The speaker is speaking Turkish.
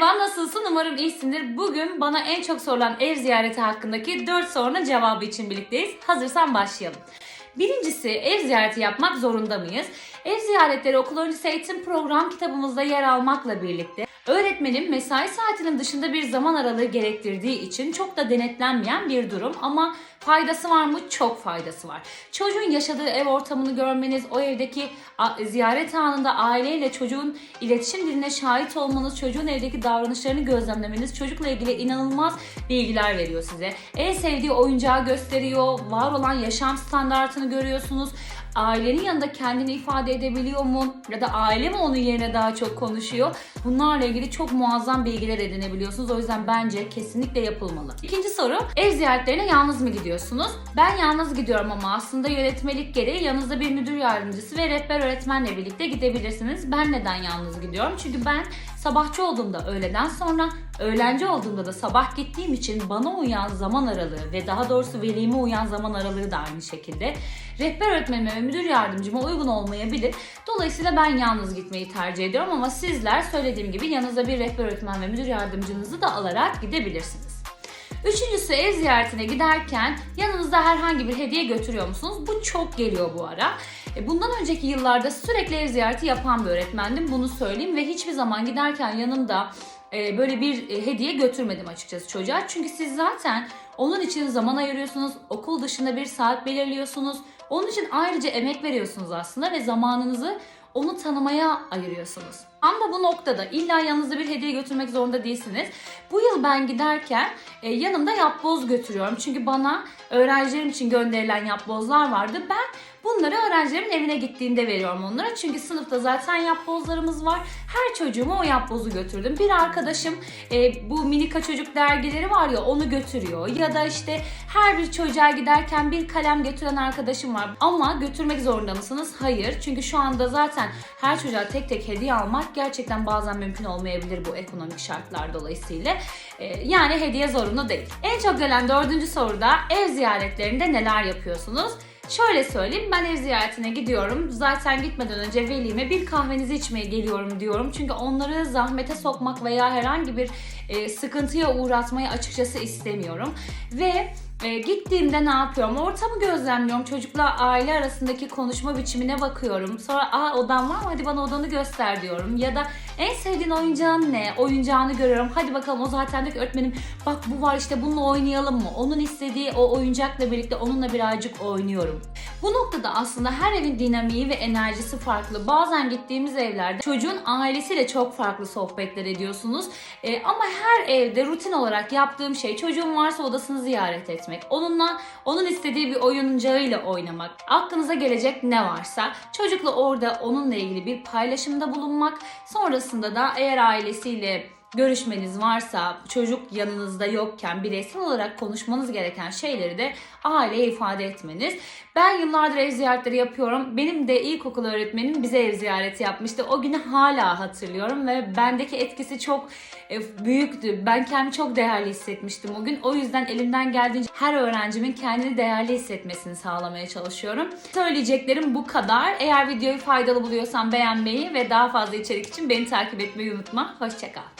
Merhaba nasılsın? Umarım iyisindir. Bugün bana en çok sorulan ev ziyareti hakkındaki 4 sorunun cevabı için birlikteyiz. Hazırsan başlayalım. Birincisi ev ziyareti yapmak zorunda mıyız? Ev ziyaretleri okul öncesi eğitim program kitabımızda yer almakla birlikte öğretmenin mesai saatinin dışında bir zaman aralığı gerektirdiği için çok da denetlenmeyen bir durum ama faydası var mı? Çok faydası var. Çocuğun yaşadığı ev ortamını görmeniz, o evdeki ziyaret anında aileyle çocuğun iletişim diline şahit olmanız, çocuğun evdeki davranışlarını gözlemlemeniz çocukla ilgili inanılmaz bilgiler veriyor size. En sevdiği oyuncağı gösteriyor, var olan yaşam standartını görüyorsunuz. Ailenin yanında kendini ifade edebiliyor mu? Ya da aile mi onun yerine daha çok konuşuyor? Bunlarla ilgili çok muazzam bilgiler edinebiliyorsunuz. O yüzden bence kesinlikle yapılmalı. İkinci soru, ev ziyaretlerine yalnız mı gidiyorsunuz? Ben yalnız gidiyorum ama aslında yönetmelik gereği yanınızda bir müdür yardımcısı ve rehber öğretmenle birlikte gidebilirsiniz. Ben neden yalnız gidiyorum? Çünkü ben sabahçı olduğumda öğleden sonra, öğlenci olduğumda da sabah gittiğim için bana uyan zaman aralığı ve daha doğrusu velime uyan zaman aralığı da aynı şekilde rehber öğretmenime müdür yardımcıma uygun olmayabilir. Dolayısıyla ben yalnız gitmeyi tercih ediyorum ama sizler söylediğim gibi yanınıza bir rehber öğretmen ve müdür yardımcınızı da alarak gidebilirsiniz. Üçüncüsü ev ziyaretine giderken yanınızda herhangi bir hediye götürüyor musunuz? Bu çok geliyor bu ara. E, Bundan önceki yıllarda sürekli ev ziyareti yapan bir öğretmendim. Bunu söyleyeyim ve hiçbir zaman giderken yanımda e, böyle bir e, hediye götürmedim açıkçası çocuğa. Çünkü siz zaten onun için zaman ayırıyorsunuz. Okul dışında bir saat belirliyorsunuz. Onun için ayrıca emek veriyorsunuz aslında ve zamanınızı onu tanımaya ayırıyorsunuz. Ama bu noktada illa yanınızda bir hediye götürmek zorunda değilsiniz. Bu yıl ben giderken e, yanımda yapboz götürüyorum. Çünkü bana öğrencilerim için gönderilen yapbozlar vardı. Ben bunları öğrencilerimin evine gittiğinde veriyorum onlara. Çünkü sınıfta zaten yapbozlarımız var. Her çocuğuma o yapbozu götürdüm. Bir arkadaşım e, bu minika çocuk dergileri var ya onu götürüyor. Ya da işte her bir çocuğa giderken bir kalem götüren arkadaşım var. Ama götürmek zorunda mısınız? Hayır. Çünkü şu anda zaten her çocuğa tek tek hediye almak gerçekten bazen mümkün olmayabilir bu ekonomik şartlar dolayısıyla. E, yani hediye zorunlu değil. En çok gelen dördüncü soruda ev ziyaretlerinde neler yapıyorsunuz? Şöyle söyleyeyim ben ev ziyaretine gidiyorum. Zaten gitmeden önce velime bir kahvenizi içmeye geliyorum diyorum. Çünkü onları zahmete sokmak veya herhangi bir e, sıkıntıya uğratmayı açıkçası istemiyorum. Ve e, gittiğimde ne yapıyorum? Ortamı gözlemliyorum. Çocukla aile arasındaki konuşma biçimine bakıyorum. Sonra aa odan var mı? Hadi bana odanı göster diyorum. Ya da en sevdiğin oyuncağın ne? Oyuncağını görüyorum. Hadi bakalım o zaten diyor ki öğretmenim bak bu var işte bununla oynayalım mı? Onun istediği o oyuncakla birlikte onunla birazcık oynuyorum. Bu noktada aslında her evin dinamiği ve enerjisi farklı. Bazen gittiğimiz evlerde çocuğun ailesiyle çok farklı sohbetler ediyorsunuz. Ee, ama her evde rutin olarak yaptığım şey çocuğum varsa odasını ziyaret etmek. Onunla onun istediği bir oyuncağıyla oynamak. Aklınıza gelecek ne varsa çocukla orada onunla ilgili bir paylaşımda bulunmak. Sonrasında da eğer ailesiyle görüşmeniz varsa, çocuk yanınızda yokken bireysel olarak konuşmanız gereken şeyleri de aileye ifade etmeniz. Ben yıllardır ev ziyaretleri yapıyorum. Benim de ilkokul öğretmenim bize ev ziyareti yapmıştı. O günü hala hatırlıyorum ve bendeki etkisi çok e, büyüktü. Ben kendimi çok değerli hissetmiştim o gün. O yüzden elimden geldiğince her öğrencimin kendini değerli hissetmesini sağlamaya çalışıyorum. Söyleyeceklerim bu kadar. Eğer videoyu faydalı buluyorsan beğenmeyi ve daha fazla içerik için beni takip etmeyi unutma. Hoşçakal.